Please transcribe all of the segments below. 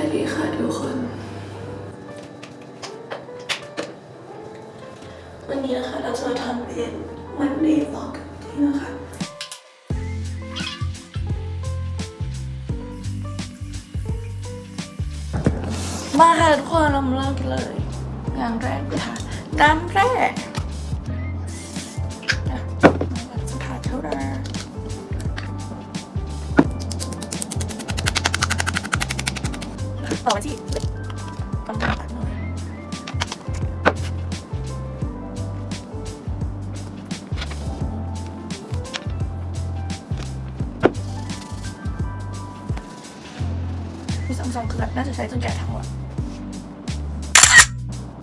วัสดีค่ะทุกคน วันนี้นะคะเราจะมาทำเป็นวันเดย์บล็อกนี่นะคะมาค่ะทุกคนเรามาเริ่มกันเลยอย่างแรกค่ะน้ำแร่ ต่อมาที่ต้องการหน่อยที่องซองคือแบบน่าจะใช้จนแก่ทั้งหมด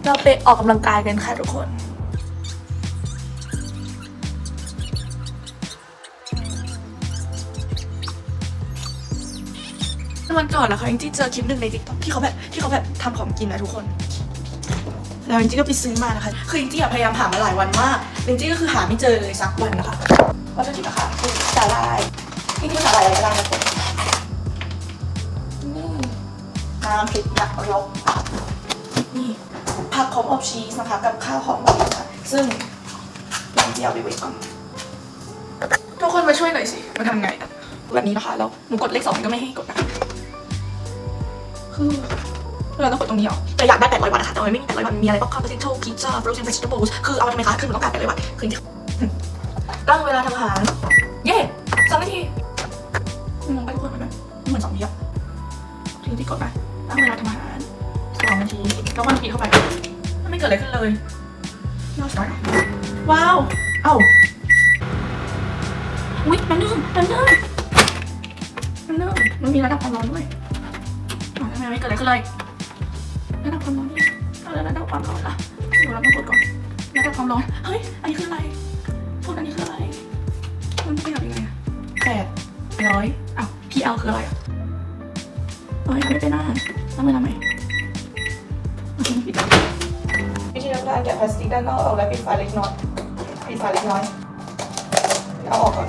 เราไปออกกำลังกายกันค่ะทุกคน วันก่อนนะคะจริงๆเจอคลิปหนึ่งในติ๊กต็อกที่เขาแบบที่เขาแบบทำของกินนะทุกคน แล้วจริงๆก็ไปซื้อมานะคะ คือจริงๆอะพยายามหามาหลายวันมากจริงๆก็คือหาไม่เจอเลยสักวันนะคะวัตถุดิบนะคะคือสาหร่ายนี่คือสาหร่ายอะไรก็ได้นะทุกคนนี่น้ำพริกนักรบนี่ผักหอมอบชีสนะคะกับข้าวหอมมะลิค่ะซึ่งเราจะเอาไปไว้ก่อนทุกคนมาช่วยหน่อยสิมาทำไงแบบนี้นะคะแล้วหนูกดเลขสองก็ไม่ให้กดนะ คือเราต้องกดตรงนี้เหรอแต่อยากได้800วัตต์นะคะแต่มันไม่มี800วัตต์มีอะไรบ้างคะ potato pizza frozen vegetables คือเอาไปทำไมคะคือมันต้องการ800วัตต์คือตั้งเวลาทำอาหาร เย้สองนาทีมองไปทุกคนมันแบบเหมือนสองวิอะทีที่กดไปตั้งเวลาทำอาหารสองนาทีแล้วมันปิดเข้าไปมันไม่เกิดอะไรขึ้นเลยน่าสนว้าว เอ้าอุ๊ยมันนึ่งมันนึ่งมันนึ่งมันมีระดับความร้อนด้วย ไม่เกิดอะไรขึ้นเลยระดับความร้อนนี่าแล้วระดับความร้อนล่ะเดี๋ยวเราต้องกดก่อนระดับความร้อน เฮ้ย อันนี้คืออะไรพวกอันนี้คืออะไร มันขยับยังไงอะแปดร้อยอ้าว PL คืออะไรอะเอ้ยทำไม่เป็นหน้าต้องไปทำไมโอเคปิดแล้ววิธีการแกะพลาสติกด้านนอกเอาแล้วปิดฝาเล็กน้อยปิดฝาเล็กน้อย เอาออกก่อน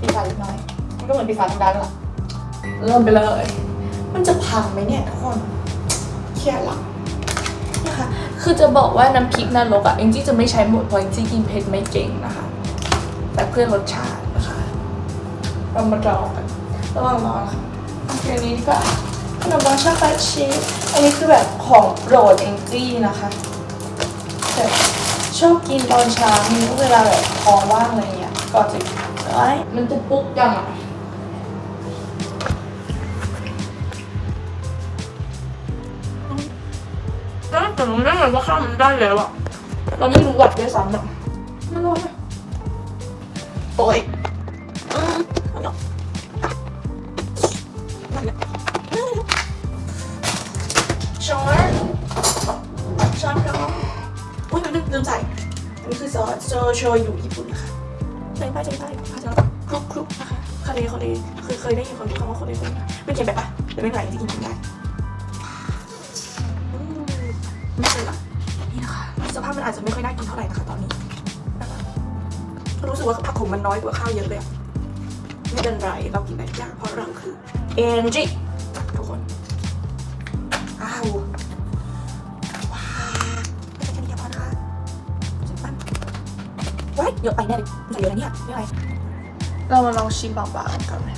ปิดฝาเล็กน้อย มันก็เหมือนปิดฝาธรรมดาแล้วล่ะเริ่มไปเลย มันจะพังไหมเนี่ยทุกคนเครียดละนะคะคือจะบอกว่าน้ำพริกนรกอะเอ็งจี้จะไม่ใช้หมดเพราะเอ็งจี้กินเผ็ดไม่เก่งนะคะ แต่เพื่อรสชาตินะคะเรามาลองกันระหว่างรอนะคะเอาเรื่องนี้ดีกว่าขนมปังช็อกโกแลตชีสอันนี้คือแบบของโปรดเอ็งจี้นะคะแต่ชอบกินตอนเช้ามีเวลาแบบท้องว่างอะไรเงี้ยก่อนจะไอ้ยมันจะปุ๊กจังอะ แล้วแต่มันไม่เหมือนว่าข้ามมันได้แล้วอะเราไม่รู้วัดด้วยซ้ำอะไม่รู้เลยโอ้ยอือาเนาะช้อนช้อนน้องอุ้ยมันลืมใส่อันนี้คือซอสโซโชยุญี่ปุ่นนะคะใจไปใจไปพาจะคลุกคลุกนะคะคาเรคาเรคือเคยได้ยินคนพูดคำว่าคาเรคาเรไม่เค็มไปปะแต่ไม่เป็นไรที่กินกินได้ อาจจะไม่ค่อยน่ากินเท่าไหร่นะคะตอนนี้ รู้สึกว่าผักขมมันน้อยกว่าข้าวเยอะเลยไม่เป็นไรเรากินได้ทุกอย่างเพราะเราคือเอ็นจีทุกคน อ้าวว้าวไม่ใช่แค่นี้พอนะคะสิบปั้นว้ายเยอะไปแน่เลยใส่เยอะนะเนี่ยไม่ไรเรามาลองชิมบางๆกันไหม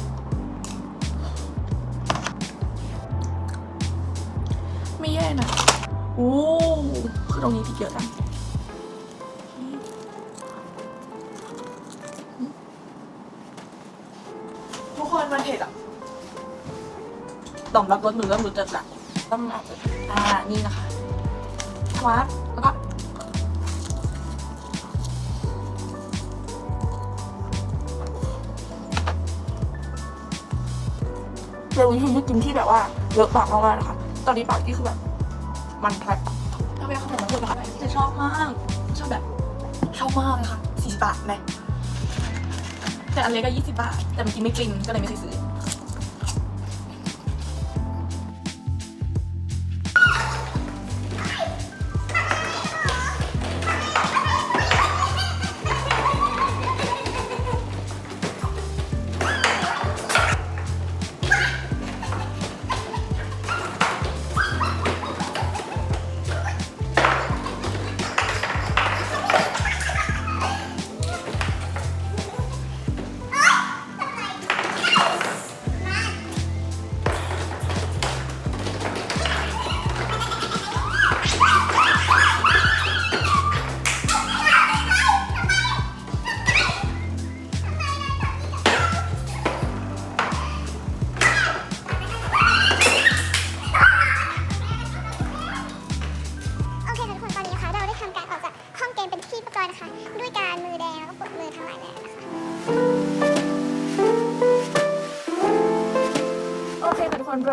ไม่แย่นะโอ้คือตรงนี้พริกเยอะจัง คนมันเผ็ดอะต่อมรับรสหนูเริ่มรู้จักละต้องอาจจะอ่านี่นะคะวัดแล้วก็เราวิธีที่กินที่แบบว่าเลอะปากมากๆนะคะ ตอนนี้ปากที่คือแบบ มันแผลบถ้าเป็นขนมมันพูดนะคะจะชอบมาก ชอบแบบ ชอบมากเลยค่ะสี่สิบบาทไหม แต่อันเล็กก็ยี่สิบบาท แต่มันกินไม่กลินก็เลยไม่เคยซื้อ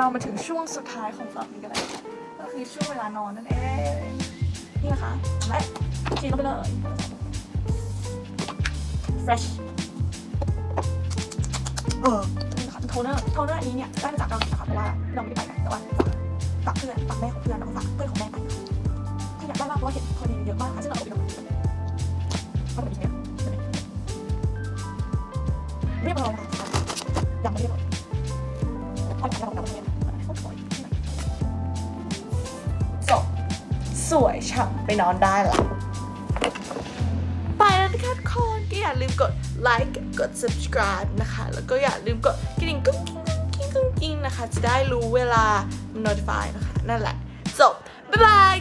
เรามาถึงช่วงสุดท้ายของสัปดาห์นี้กันแล้วค่ะก็คือช่วงเวลานอนนั่นเองนี่นะคะและฉีดลงไปเลย fresh เออนี่นะคะโทนเนอร์โทนเนอร์อันนี้เนี่ยได้มาจากเกาหลีนะคะเพราะว่าเราไม่ได้ไปนะแต่ว่าฝากฝากเพื่อนฝากแม่ของเพื่อนแล้วก็ฝากเพื่อนของแม่ไปถ้าอยากได้มากเพราะว่าเห็นคนนี้เยอะมากค่ะซึ่งเราเอาไปลง สวยฉ่ำไปนอนได้ละไปแล้วนะคะทุกคนก็อย่าลืมกดไลค์กด subscribe นะคะ แล้วก็อย่าลืมกดกระดิ่งกุ้งกิ้งกุ้งกิ้งกุ้งกิ้งนะคะ จะได้รู้เวลา notify นะคะ นั่นแหละจบบ๊ายบาย